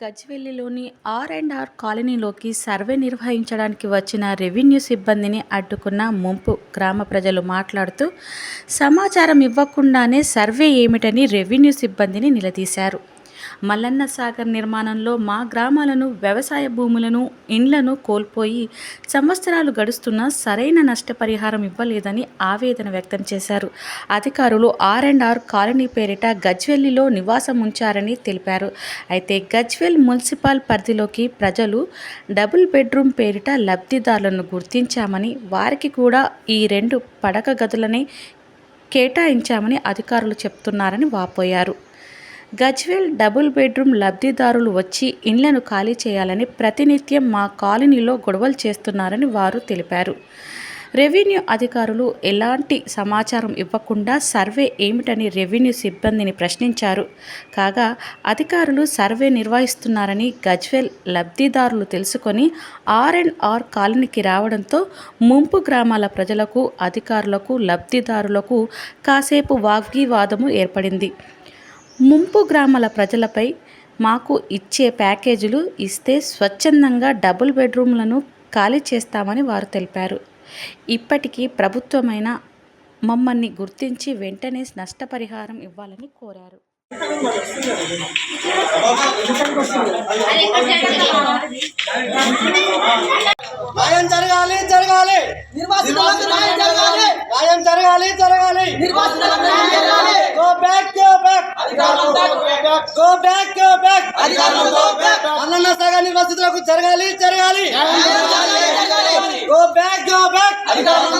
గజ్వెల్లిలోని R and R కాలనీలోకి survey నిర్వహించడానికి వచ్చిన రెవెన్యూ సిబ్బందిని అడ్డుకున్న ముంపు గ్రామ ప్రజలు మాట్లాడుతూ సమాచారం ఇవ్వకుండానే సర్వే ఏమిటని రెవెన్యూ సిబ్బందిని నిలదీశారు. మల్లన్న సాగర్ నిర్మాణంలో మా గ్రామాలను వ్యవసాయ భూములను ఇండ్లను కోల్పోయి సంవత్సరాలు గడుస్తున్నా సరైన నష్టపరిహారం ఇవ్వలేదని ఆవేదన వ్యక్తం చేశారు. అధికారులు ఆర్ అండ్ ఆర్ కాలనీ పేరిట గజ్వెల్లిలో నివాసం ఉంచారని తెలిపారు. అయితే గజ్వెల్ మున్సిపల్ పరిధిలోకి ప్రజలు డబుల్ బెడ్రూమ్ పేరిట లబ్ధిదారులను గుర్తించామని వారికి కూడా ఈ రెండు పడక గదులని కేటాయించామని అధికారులు చెప్తున్నారని వాపోయారు. గజ్వేల్ డబుల్ బెడ్రూమ్ లబ్ధిదారులు వచ్చి ఇండ్లను ఖాళీ చేయాలని ప్రతినిత్యం మా కాలనీలో గొడవలు చేస్తున్నారని వారు తెలిపారు. రెవెన్యూ అధికారులు ఎలాంటి సమాచారం ఇవ్వకుండా సర్వే ఏమిటని రెవెన్యూ సిబ్బందిని ప్రశ్నించారు. కాగా అధికారులు సర్వే నిర్వహిస్తున్నారని గజ్వెల్ లబ్ధిదారులు తెలుసుకొని ఆర్ అండ్ ఆర్ కాలనీకి రావడంతో ముంపు గ్రామాల ప్రజలకు అధికారులకు లబ్ధిదారులకు కాసేపు వాగ్వివాదము ఏర్పడింది. ముంపు గ్రామాల ప్రజలపై మాకు ఇచ్చే ప్యాకేజీలు ఇస్తే స్వచ్ఛందంగా డబుల్ బెడ్రూమ్లను ఖాళీ చేస్తామని వారు తెలిపారు. ఇప్పటికీ ప్రభుత్వమైన మమ్మల్ని గుర్తించి వెంటనే నష్టపరిహారం ఇవ్వాలని కోరారు. న్యాయం జరగాలి జరగాలి నిర్వాసితులకు న్యాయం జరగాలి. న్యాయం జరగాలి జరగాలి నిర్వాసితులకు న్యాయం జరగాలి. గో బ్యాక్ గో బ్యాక్ అధికారులు go back. Go back go back అధికారులు go back. అల్లన్న సాగర్ నిర్వాసితులకు జరగాలి జరగాలి జరగాలి, జరగాలి. గో బ్యాక్ గో బ్యాక్ అధికారులు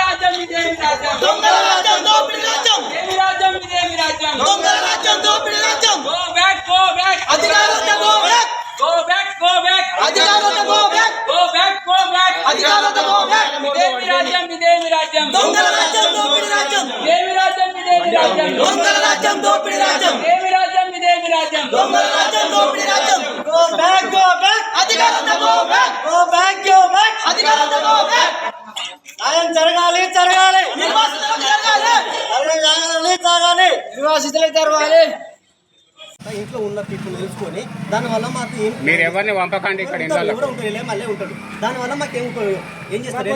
రాజ్యం, ఇదేమి రాజ్యం. దొంగల రాజ్యం, దోపిడీ రాజ్యం. ఇదేమి రాజ్యం, ఇదేమి రాజ్యం. దొంగల రాజ్యం, దోపిడీ రాజ్యం. Go back, go back. అధికారులంతా go back. Go back, go back. అధికారులంతా go back. Go back, go back. అధికారులంతా go back. ఇదేమి రాజ్యం, ఇదేమి రాజ్యం. దొంగల రాజ్యం, దోపిడీ రాజ్యం. ఇదేమి రాజ్యం, ఇదేమి రాజ్యం. దొంగల రాజ్యం, దోపిడీ రాజ్యం. ఇదేమి రాజ్యం, ఇదేమి రాజ్యం. దొంగల రాజ్యం, దోపిడీ రాజ్యం. గో బ్యాక్ గో బ్యాక్ అధికారులంతా go back. Go back go back అధికారులంతా go back. న్యాయం జరగాలి జరగాలి నిర్వాసితులకు జరగాలి. న్యాయం జరగాలి జరగాలి నిర్వాసితులకు జరగాలి ఇంట్లో ఉన్న పీపుల్ తెలుసుకొని దానివల్ల మాకు మీరు ఎవరిని పంపకండి ఇక్కడ మళ్ళీ ఉంటాడు దానివల్ల మాకు ఏం ఉపయోగం? ఏం చేస్తారు?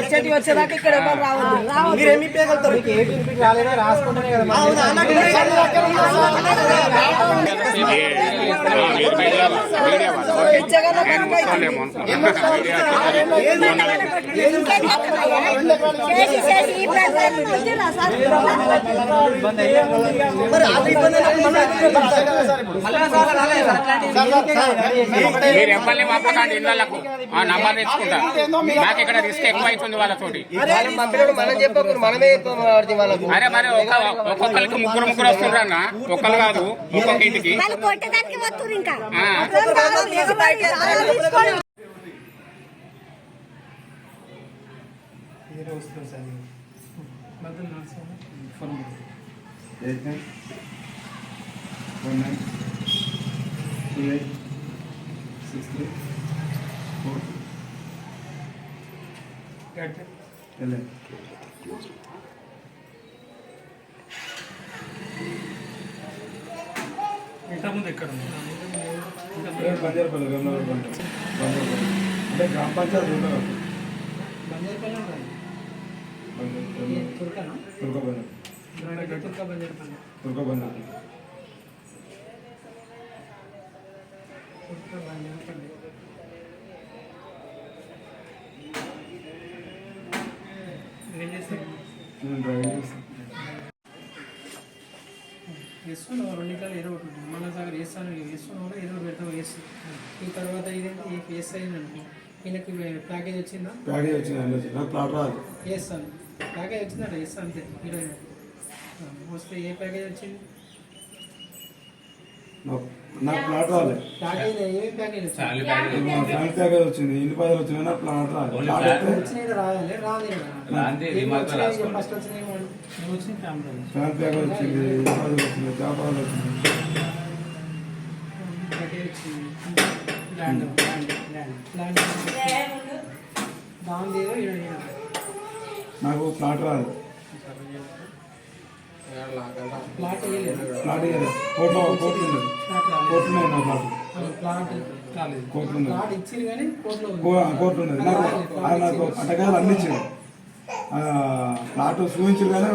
మీరు ఏమి ఎవరిని పంపకండి ఇళ్ళకు ఆ నంబర్ తెచ్చుకుంటా నాకు ఇక్కడ రిస్క్ ఎక్కువ అవుతుంది వాళ్ళతోటి అరే మరి ఒక ఒక్కొక్కరికి ముగ్గురు ముగ్గురు వస్తుండ్రు అన్న. ఒక్కరు కాదు ఒక్కొక్క ఇంటికి. One nine two eight ఇంతకుముందు ఎక్కడ ఉంది బంజారపల్లి గంగాధర బంజారపల్లి అంటే గ్రామ పంచాయతీ ఉండదు తుర్క బంజార్ తుర్క బంజార్ నేను డ్రైవింగ్ వేస్తున్నావు రెండింటిలో ఏదో ఒకటి మన దగ్గర వేస్తాను వేస్తున్నావు ఏదో ఒకటి పెడతావు వేస్తు ఈ తర్వాత ఇదేంటి? ఈ కేసు అయింది అనుకో. ఈయనకి ప్యాకేజ్ వచ్చిందా? ప్యాకేజ్ వచ్చింది ప్లాట్ రాదు. వేస్తాను ప్యాకేజ్ వచ్చిందట వేస్తాను అంతే. ఇరవై వస్తే ఏ ప్యాకేజ్ వచ్చింది? నాకు ప్లాట్ రాలే. ప్యాకేజ్ ఏమేమి ప్యాకేజ్ వచ్చింది ఇంటి పైసలు వచ్చినాయి నాకు ప్లాట్ రాలే. ప్లాట్ ప్యాకేజ్ వచ్చింది పైసలు వచ్చింది వచ్చింది నాకు ప్లాట్ రాదు ప్లాట్ ఇయ్యలేదు కోర్టులో కోర్టు ఉంది ఉన్నది ఉన్నది కోర్టులో ఉన్నది నాకు ఆయన నాకు పట్టకాలు అన్ని ఇచ్చింది ఆ, ప్లాట్ చూపించారు కానీ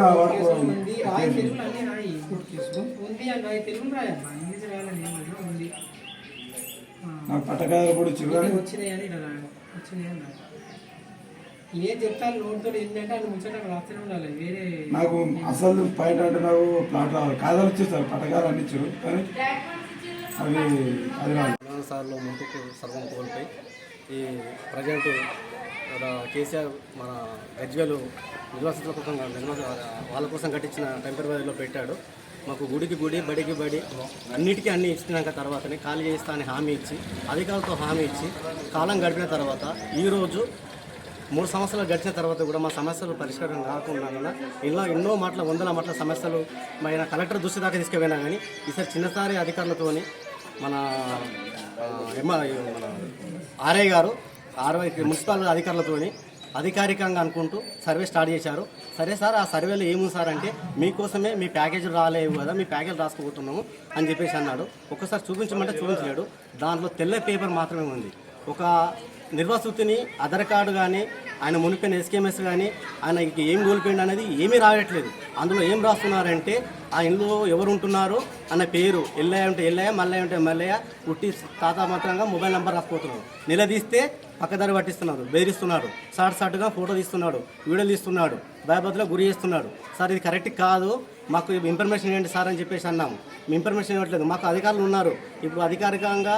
నాకు పట్టకాయలు కూడా ఇచ్చారు నాకు అసలు బయట అంటే నాకు ప్లాట్ కాదాలు ఇచ్చేస్తారు. పట్టకాలు అన్ని ఇచ్చారు. కానీ అవి అది సార్లు ముందుకు సర్వం కోల్పోయి ఈ ప్రజెంట్ కేసీఆర్ మన గజ్వేలు నిర్వాసితుల కోసం నిర్వాస వాళ్ళ కోసం కట్టించిన టెంపరీలో పెట్టాడు. మాకు గుడికి గుడి బడికి బడి అన్నిటికీ అన్ని ఇచ్చినాక తర్వాతనే ఖాళీ చేస్తా అని హామీ ఇచ్చి అధికారులతో హామీ ఇచ్చి కాలం గడిపిన తర్వాత ఈరోజు మూడు సంవత్సరాలు గడిచిన తర్వాత కూడా మా సమస్యలు పరిష్కారం కాకుండా ఇలా ఎన్నో మాటల వందల మాటల సమస్యలు మా కలెక్టర్ దృష్టి దాకా తీసుకుపోయినా కానీ ఈసారి చిన్నసారి అధికారులతోని మన ఎమ్మ మన ఆర్ఐ గారు ఆర్ఐ మున్సిపల్ అధికారులతోని అధికారికంగా అనుకుంటూ సర్వే స్టార్ట్ చేశారు. సరే సార్ ఆ సర్వేలో ఏముంది సార్ అంటే మీకోసమే మీ ప్యాకేజీలు రాలేవు కదా మీ ప్యాకేజ్ రాసుకోబోతున్నాము అని చెప్పేసి అన్నాడు. ఒక్కసారి చూపించమంటే చూపించలేడు. దాంట్లో తెల్ల పేపర్ మాత్రమే ఉంది. ఒక నిర్వాసితుని ఆధార్ కార్డు కానీ ఆయన మునిపోయిన ఎస్కేఎంఎస్ కానీ ఆయన ఏం కోల్పోయింది అనేది ఏమీ రాయట్లేదు. అందులో ఏం రాస్తున్నారంటే ఆ ఇంట్లో ఎవరు ఉంటున్నారు అన్న పేరు ఎల్లయ్య ఉంటే ఎల్లయ్య మల్లయ్య ఉంటే మల్లయ్య పుట్టి తాత మాత్రంగా మొబైల్ నెంబర్ రాసిపోతున్నారు నిలదీస్తే పక్కదారి పట్టిస్తున్నారు బెదిరిస్తున్నాడు షార్ట్ షార్ట్గా ఫోటో తీస్తున్నాడు వీడియోలు తీస్తున్నాడు భయభద్రలో గురి చేస్తున్నాడు. సార్ ఇది కరెక్ట్ కాదు. మాకు ఇన్ఫర్మేషన్ ఇవ్వండి సార్ అని చెప్పేసి అన్నాము. మీ ఇన్ఫర్మేషన్ ఇవ్వట్లేదు. మాకు అధికారులు ఉన్నారు. ఇప్పుడు అధికారికంగా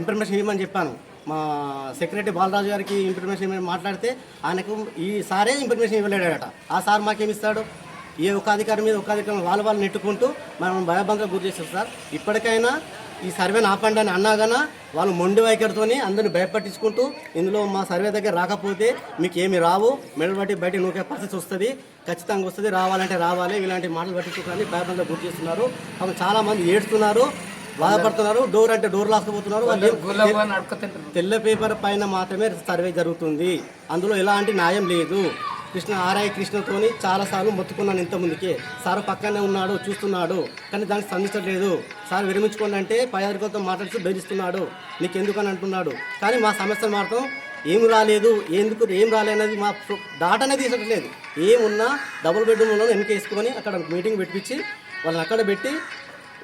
ఇన్ఫర్మేషన్ ఇవ్వమని చెప్పాను. మా సెక్రటరీ బాలరాజు గారికి ఇన్ఫర్మేషన్ ఇవ్వమని మాట్లాడితే ఆయనకు ఈ సారే ఇన్ఫర్మేషన్ ఇవ్వలేడట. ఆ సార్ మాకేమి ఇస్తాడు ఏ ఒక అధికారం మీద ఒక అధికారం వాళ్ళ వాళ్ళు నెట్టుకుంటూ మనం భయభంగా గురి చేస్తారు సార్. ఇప్పటికైనా ఈ సర్వేని ఆపండి అని అన్నాగాన వాళ్ళు మొండి వైఖరితోని అందరిని భయపట్టించుకుంటూ ఇందులో మా సర్వే దగ్గర రాకపోతే మీకు ఏమి రావు. మెడలు బట్టి బయట నూకే పరిస్థితి వస్తుంది. ఖచ్చితంగా వస్తుంది. రావాలంటే రావాలి. ఇలాంటి మాటలు పట్టించుకోవాలని భయభంగా గురి చేస్తున్నారు. చాలామంది చాలా మంది ఏడుస్తున్నారు. బాధపడుతున్నారు డోర్ అంటే డోర్ ఏం- తెల్ల పేపర్ పైన మాత్రమే సర్వే జరుగుతుంది. అందులో ఎలాంటి న్యాయం లేదు. కృష్ణ ఆర్ఐ కృష్ణతోని చాలాసార్లు మొత్తుకున్నాను ఇంత ముందుకే. సార్ పక్కనే ఉన్నాడు చూస్తున్నాడు కానీ దానికి స్పందించట్లేదు. సార్ విరమించుకోండి అంటే పై అధికారులతో మాట్లాడుతూ బెదిరిస్తున్నాడు. ఎందుకని అంటున్నాడు. కానీ మా సమస్యలు మాత్రం ఏం రాలేదు ఎందుకు ఏం రాలేనది మా డాటా అనేది తీసట్లేదు. ఏమున్నా డబుల్ బెడ్రూమ్లో వెనక వేసుకొని అక్కడ మీటింగ్ పెట్టించి వాళ్ళని అక్కడ పెట్టి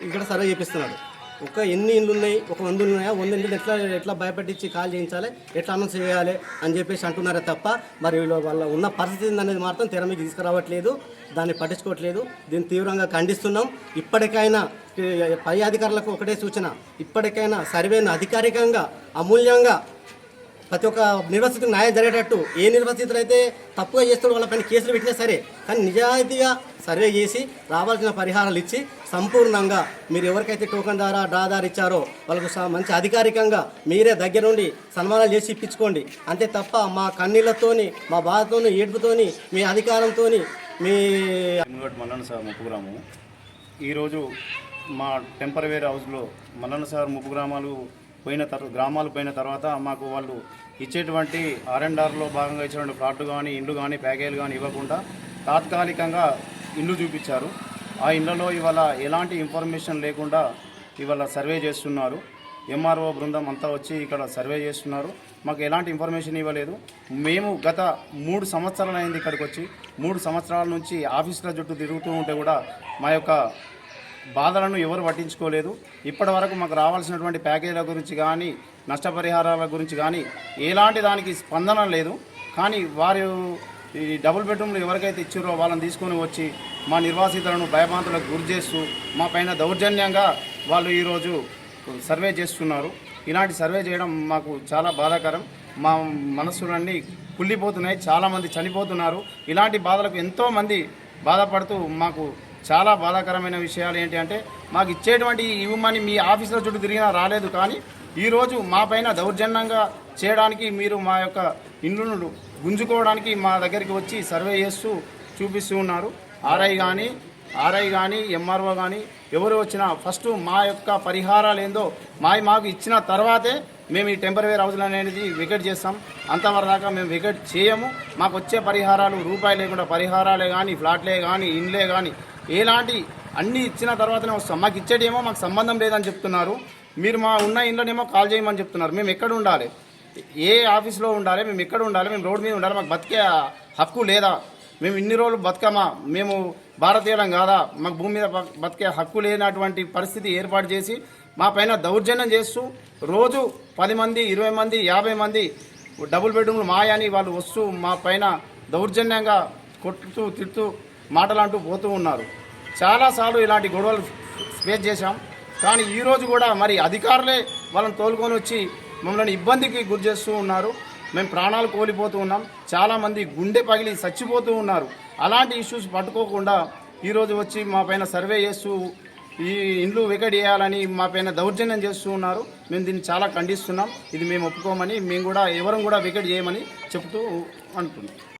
ఇక్కడ సర్వే చేపిస్తున్నాడు. ఒక ఎన్ని ఇండ్లు ఉన్నాయి? ఒక వంద ఉన్నాయా? వంద ఇండ్లు ఎట్లా ఎట్లా భయపెట్టించి కాల్ చేయించాలి? ఎట్లా అనౌన్స్ చేయాలి? అని చెప్పేసి అంటున్నారే తప్ప మరి వాళ్ళ ఉన్న పరిస్థితి అనేది మాత్రం తెర మీకు తీసుకురావట్లేదు దాన్ని పట్టించుకోవట్లేదు. దీన్ని తీవ్రంగా ఖండిస్తున్నాం. ఇప్పటికైనా పై అధికారులకు ఒకటే సూచన. ఇప్పటికైనా సర్వేను అధికారికంగా అమూల్యంగా ప్రతి ఒక్క నిర్వసితులకు న్యాయం జరిగేటట్టు ఏ నిర్వసితులు అయితే తప్పుగా చేస్తున్న వాళ్ళపైన కేసులు పెట్టినా సరే కానీ నిజాయితీగా సర్వే చేసి రావాల్సిన పరిహారాలు ఇచ్చి సంపూర్ణంగా మీరు ఎవరికైతే టోకన్ ద్వారా డ్రా ద్వారా ఇచ్చారో వాళ్ళకు మంచి అధికారికంగా మీరే దగ్గరుండి సన్మానాలు చేసి ఇప్పించుకోండి. అంతే తప్ప మా కన్నీళ్ళతోని మా బాధతోని ఏడుపుతోని మీ అధికారంతోని మీ మల్లన్న సార్ ముప్పు గ్రామం ఈరోజు మా టెంపరవేర్ హౌస్లో మల్లన్న సార్ ముప్పు గ్రామాలు పోయిన తర్వాత గ్రామాలు పోయిన తర్వాత మాకు వాళ్ళు ఇచ్చేటువంటి ఆర్ఎండ్ఆర్లో భాగంగా ఇచ్చినటువంటి ప్లాట్లు కానీ ఇండ్లు కానీ ప్యాకేజీలు కానీ ఇవ్వకుండా తాత్కాలికంగా ఇండ్లు చూపించారు. ఆ ఇండ్లలో ఇవాళ ఎలాంటి ఇన్ఫర్మేషన్ లేకుండా ఇవాళ సర్వే చేస్తున్నారు. ఎంఆర్ఓ బృందం అంతా వచ్చి ఇక్కడ సర్వే చేస్తున్నారు. మాకు ఎలాంటి ఇన్ఫర్మేషన్ ఇవ్వలేదు. మేము గత మూడు సంవత్సరాలు అయింది ఇక్కడికి వచ్చి మూడు సంవత్సరాల నుంచి ఆఫీసుల చుట్టూ తిరుగుతూ ఉంటే కూడా మా యొక్క బాధలను ఎవరు పట్టించుకోలేదు. ఇప్పటి వరకు మాకు రావాల్సినటువంటి ప్యాకేజీల గురించి కానీ నష్టపరిహారాల గురించి కానీ ఎలాంటి దానికి స్పందన లేదు. కానీ వారు ఈ డబుల్ బెడ్రూమ్లు ఎవరికైతే ఇచ్చారో వాళ్ళని తీసుకొని వచ్చి మా నిర్వాసితులను భయభాంతులకు గురి చేస్తూ మా పైన దౌర్జన్యంగా వాళ్ళు ఈరోజు సర్వే చేస్తున్నారు. ఇలాంటి సర్వే చేయడం మాకు చాలా బాధాకరం. మా మనస్సులన్నీ కుళ్ళిపోతున్నాయి. చాలామంది చనిపోతున్నారు. ఇలాంటి బాధలకు ఎంతోమంది బాధపడుతూ మాకు చాలా బాధాకరమైన విషయాలు ఏంటి అంటే మాకు ఇచ్చేటువంటి ఇవ్వమని మీ ఆఫీసుల చుట్టూ తిరిగినా రాలేదు కానీ ఈరోజు మా పైన దౌర్జన్యంగా చేయడానికి మీరు మా యొక్క ఇండ్లను గుంజుకోవడానికి మా దగ్గరికి వచ్చి సర్వే చేస్తూ చూపిస్తూ ఉన్నారు. ఆర్ఐ కానీ ఆర్ఐ కానీ ఎంఆర్ఓ కానీ ఎవరు వచ్చినా ఫస్ట్ మా యొక్క పరిహారాలు ఏందో మా మాకు ఇచ్చిన తర్వాతే మేము ఈ టెంపరీ హౌస్లు అనేది వికెట్ చేస్తాం. అంతవరదాకా మేము వికెట్ చేయము. మాకు వచ్చే పరిహారాలు రూపాయి లేకుండా పరిహారాలే కానీ ఫ్లాట్లే కానీ ఇండ్లే కానీ ఎలాంటి అన్నీ ఇచ్చిన తర్వాతనే వస్తాం. మాకు ఇచ్చేటేమో మాకు సంబంధం లేదని చెప్తున్నారు. మీరు మా ఉన్న ఇంట్లోనేమో కాల్ చేయమని చెప్తున్నారు. మేము ఎక్కడ ఉండాలి? ఏ ఆఫీస్లో ఉండాలి? మేము ఎక్కడ ఉండాలి? మేము రోడ్డు మీద ఉండాలి? మాకు బతికే హక్కు లేదా? మేము ఇన్ని రోజులు బతకమా? మేము భారతీయులం కాదా? మాకు భూమి మీద బతికే హక్కు లేనటువంటి పరిస్థితి ఏర్పాటు చేసి మా పైన దౌర్జన్యం చేస్తూ రోజు పది మంది ఇరవై మంది యాభై మంది డబుల్ బెడ్రూమ్లు మాయని వాళ్ళు వస్తూ మా పైన దౌర్జన్యంగా కొట్టుతూ తిడుతూ మాటలంటూ పోతూ ఉన్నారు. చాలాసార్లు ఇలాంటి గొడవలు ఫేస్ చేశాం. కానీ ఈరోజు కూడా మరి అధికారులే వాళ్ళని తోలుకొని వచ్చి మమ్మల్ని ఇబ్బందికి గురి చేస్తూ ఉన్నారు. మేము ప్రాణాలు కోల్పోతూ ఉన్నాం. చాలామంది గుండె పగిలి చచ్చిపోతూ ఉన్నారు. అలాంటి ఇష్యూస్ పట్టుకోకుండా ఈరోజు వచ్చి మా పైన సర్వే చేస్తూ ఈ ఇండ్లు వికెట్ చేయాలని మా పైన దౌర్జన్యం చేస్తూ ఉన్నారు. మేము దీన్ని చాలా ఖండిస్తున్నాం. ఇది మేము ఒప్పుకోమని మేము కూడా ఎవరం కూడా వికెట్ చేయమని చెప్తూ అంటున్నాం.